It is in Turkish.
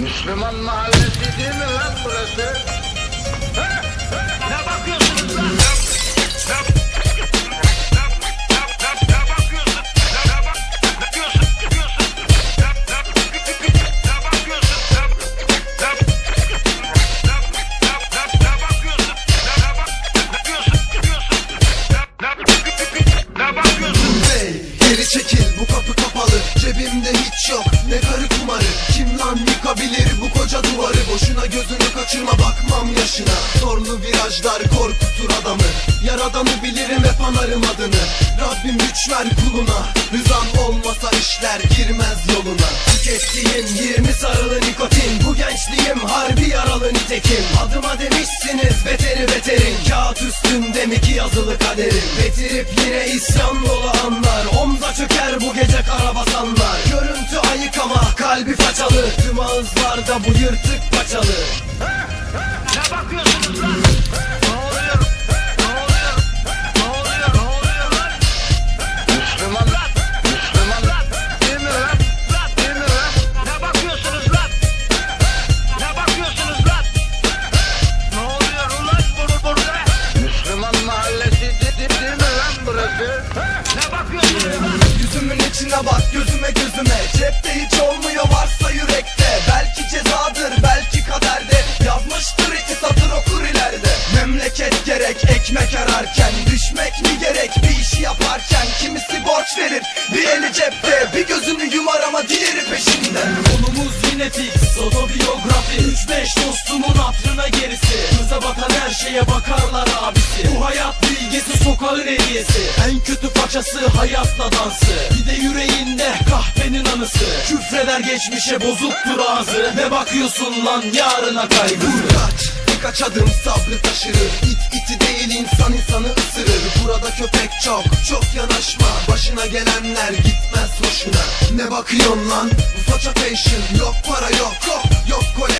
Müslüman mahallesi değil mi lan burası? Ne bakıyorsunuz lan? Geri çekil yok ne karı kumarı Kim lan yıkabilir bu koca duvarı? Boşuna gözünü kaçırma bakmam yaşına. Zorlu virajlar korkutur adamı. Yaradanı bilirim hep anarım adını. Rabbim güç ver kuluna. Rızan olmasa işler girmez yoluna. Tükettiğim 20 sarılı nikotin. Bu gençliğim harbi yaralı nitekim. Adıma demişsiniz beteri beterin. Kağıt üstünde mi ki yazılı kaderim? Betirip yine isyan dolu anlar. Omza çöker bu gece ama façalı Tüm ağızlarda bu yırtık paçalı gözüme gözüme. Cepte hiç olmuyor varsa yürekte. Belki cezadır belki kaderde. Yazmıştır iki satır okur ileride. Memleket gerek ekmek ararken. Düşmek mi gerek bir işi yaparken? Kimisi borç verir bir eli cepte. Bir gözünü yumar ama diğeri peşinde. Konumuz yine fix otobiyografi. 3-5 dostumun hatırına gerisi. Göze batan her şeye bakarlar abisi. Bu hayat bilgisi sokağın hediyesi. En kötü paçası hayatla dansı. Bir de yüreğinde kahvenin anısı. Küfreder geçmişe bozuktur ağzı. Ne bakıyorsun lan yarına kaygısı Kaç birkaç adım sabrı taşırır. İt iti değil insan insanı ısırır. Burada köpek çok çok yanaşma. Başına gelenler gitmez hoşuna. Ne bakıyorsun lan? Bu faça fashion Yok para yok yok yok kole